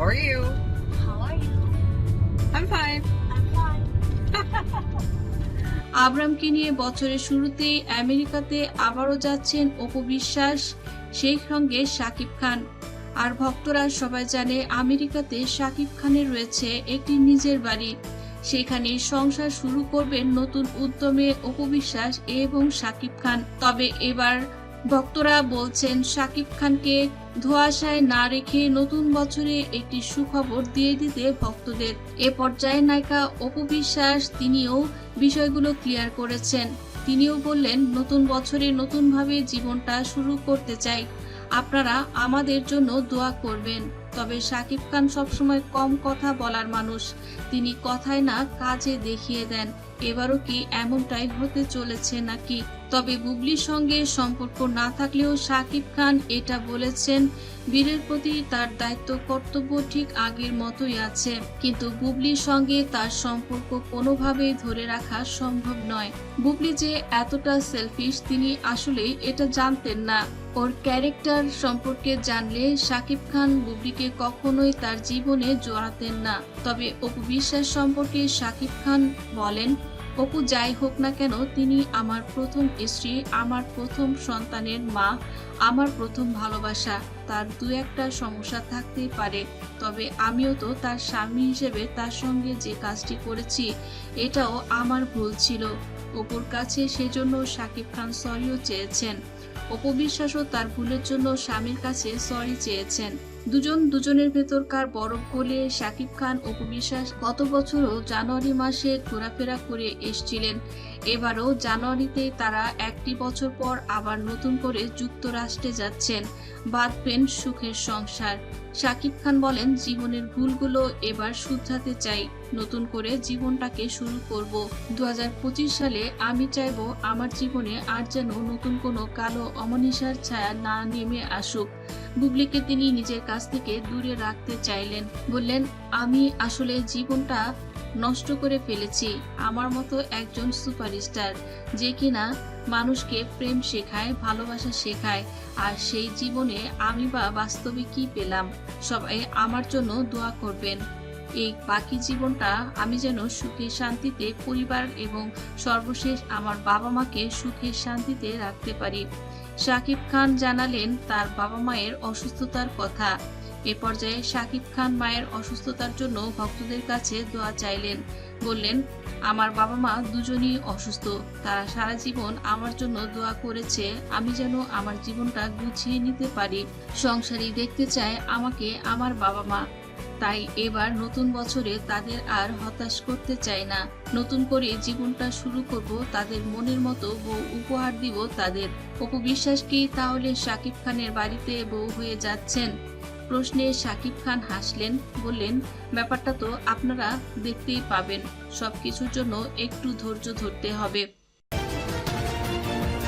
How are you? How are you? I'm fine. I'm fine. আবরামকে নিয়ে বছরের শুরুতেই আমেরিকাতে আবারও যাচ্ছেন অপু বিশ্বাস সেই সঙ্গে শাকিব খান আর ভক্তরা সবাই জানে আমেরিকাতে শাকিব খানের রয়েছে একটি নিজের বাড়ি সেখানে সংসার শুরু করবেন নতুন উদ্যমে অপু বিশ্বাস এবং শাকিব খান তবে এবার ভক্তরা বলছেন শাকিব খানকে ধোয়াশায় না রেখে নতুন বছরে একটি সুখবর দিয়ে দিতে ভক্তদের। এ পর্যায়ে নায়িকা অপু বিশ্বাস তিনিও বিষয়গুলো ক্লিয়ার করেছেন। তিনিও বললেন, নতুন বছরে নতুনভাবে জীবনটা শুরু করতে চাই। আপনারা আমাদের জন্য দোয়া করবেন। তবে শাকিব খান সবসময় কম কথা বলার মানুষ। তিনি কথায় না, কাজে দেখিয়ে দেন। এবারও কি এমনটাই হতে চলেছে নাকি? তবে বুবলির সঙ্গে সম্পর্ক না থাকলেও শাকিব খান এটা বলেছেন, বীরের প্রতি তার দায়িত্ব, কর্তব্য ঠিক আগের মতোই আছে। কিন্তু বুবলির সঙ্গে তার সম্পর্ক কোনোভাবেই ধরে রাখা সম্ভব নয়। বুবলি যে এতটা সেলফিশ তিনি আসলে এটা জানতেন না। ওর ক্যারেক্টার সম্পর্কে জানলে শাকিব খান বুবলিকে কখনোই তার জীবনে জড়াতেন না। তবে অপু বিশ্বাস সম্পর্কে শাকিব খান বলেন, অপু যাই হোক না কেন, তিনি আমার প্রথম স্ত্রী, আমার প্রথম সন্তানের মা, আমার প্রথম ভালোবাসা। তার দু একটা সমস্যা থাকতেই পারে, তবে আমিও তো তার স্বামী হিসেবে তার সঙ্গে যে কাজটি করেছি, এটাও আমার ভুল ছিল। অপুর কাছে সেজন্য শাকিব খান সরিও চেয়েছেন। অপবিশ্বাসও তার ভুলের জন্য স্বামীর কাছে সরি চেয়েছেন। দুজন দুজনের ভেতরকার বরফ গলিয়ে শাকিব খান অপবিশ্বাস গত বছরও জানুয়ারি মাসে ঘোরাফেরা করে এসছিলেন। এবারও জানুয়ারিতে তারা একটি বছর পর আবার নতুন করে যুক্তরাষ্ট্রে যাচ্ছেন। বাঁধবেন সুখের সংসার। শাকিব খান বলেন, জীবনের ভুলগুলো এবার শুধরাতে চাই। নতুন করে জীবনটাকে শুরু করব। দু হাজার পঁচিশ সালে আমি চাইব আমার জীবনে আর যেন নতুন কোনো কালো অমনিষার ছায়া না নেমে আসুক। বুবলিকে তিনি নিজের কাছ থেকে দূরে রাখতে চাইলেন। বললেন, আমি আসলে জীবনটা নষ্ট করে ফেলেছি। আমার মতো একজন সুপারস্টার যে কিনা মানুষকে প্রেম শেখায়, ভালোবাসা শেখায়। আর সেই জীবনে আমি বা বাস্তবে কি পেলাম? সবাই আমার জন্য দোয়া করবেন। এই বাকি জীবনটা আমি যেন সুখে শান্তিতে পরিবার এবং সর্বশেষ আমার বাবা মাকে সুখে শান্তিতে রাখতে পারি। শাকিব খান জানালেন তার বাবা মায়ের অসুস্থতার কথা। এ পর্যায়ে শাকিব খান মায়ের অসুস্থতার জন্য ভক্তদের কাছে দোয়া চাইলেন। বললেন, আমার বাবা মা দুজনই অসুস্থ। তারা সারা জীবন আমার জন্য দোয়া করেছে। আমি যেন আমার জীবনটা গুছিয়ে নিতে পারি। সংসারী দেখতে চায় আমাকে আমার বাবা মা। তাই এবার নতুন বছরে তাদের আর হতাশ করতে চাই না। নতুন করে জীবনটা শুরু করব তাদের মনের মতো বউ উপহার দিব তাদের। অপু বিশ্বাস কি তাহলে শাকিব খানের বাড়িতে বউ হয়ে যাচ্ছেন? প্রশ্নে শাকিব খান হাসলেন, বললেন, ব্যাপারটা তো আপনারা দেখতেই পাবেন। সবকিছুর জন্য একটু ধৈর্য ধরতে হবে।